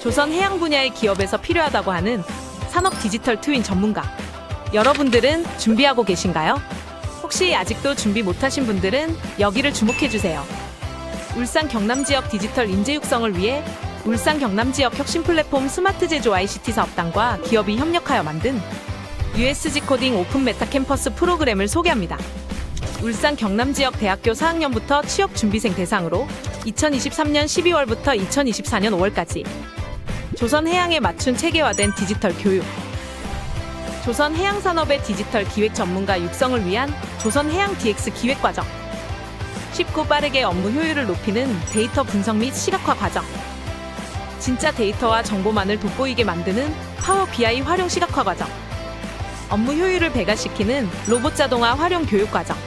조선 해양 분야의 기업에서 필요하다고 하는 산업 디지털 트윈 전문가. 여러분들은 준비하고 계신가요? 혹시 아직도 준비 못하신 분들은 여기를 주목해 주세요. 울산 경남 지역 디지털 인재 육성을 위해 울산 경남 지역 혁신 플랫폼 스마트 제조 ICT 사업단과 기업이 협력하여 만든 USG 코딩 오픈 메타 캠퍼스 프로그램을 소개합니다. 울산 경남 지역 대학교 4학년부터 취업 준비생 대상으로 2023년 12월부터 2024년 5월까지 조선 해양에 맞춘 체계화된 디지털 교육. 조선 해양 산업의 디지털 기획 전문가 육성을 위한 조선 해양 DX 기획 과정. 쉽고 빠르게 업무 효율을 높이는 데이터 분석 및 시각화 과정. 진짜 데이터와 정보만을 돋보이게 만드는 파워 BI 활용 시각화 과정. 업무 효율을 배가시키는 로봇 자동화 활용 교육 과정.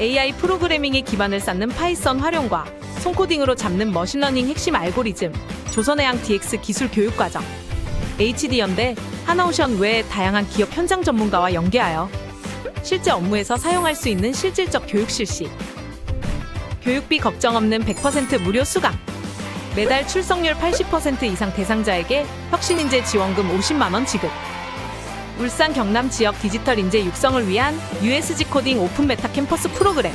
AI 프로그래밍의 기반을 쌓는 파이썬 활용과 손코딩으로 잡는 머신러닝 핵심 알고리즘, 조선해양 DX 기술 교육 과정, HD연대, 하나오션 외 다양한 기업 현장 전문가와 연계하여 실제 업무에서 사용할 수 있는 실질적 교육 실시, 교육비 걱정 없는 100% 무료 수강, 매달 출석률 80% 이상 대상자에게 혁신인재 지원금 50만 원 지급. 울산 경남 지역 디지털 인재 육성을 위한 USG 코딩 오픈 메타 캠퍼스 프로그램.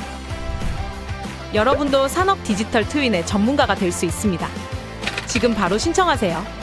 여러분도 산업 디지털 트윈의 전문가가 될 수 있습니다. 지금 바로 신청하세요.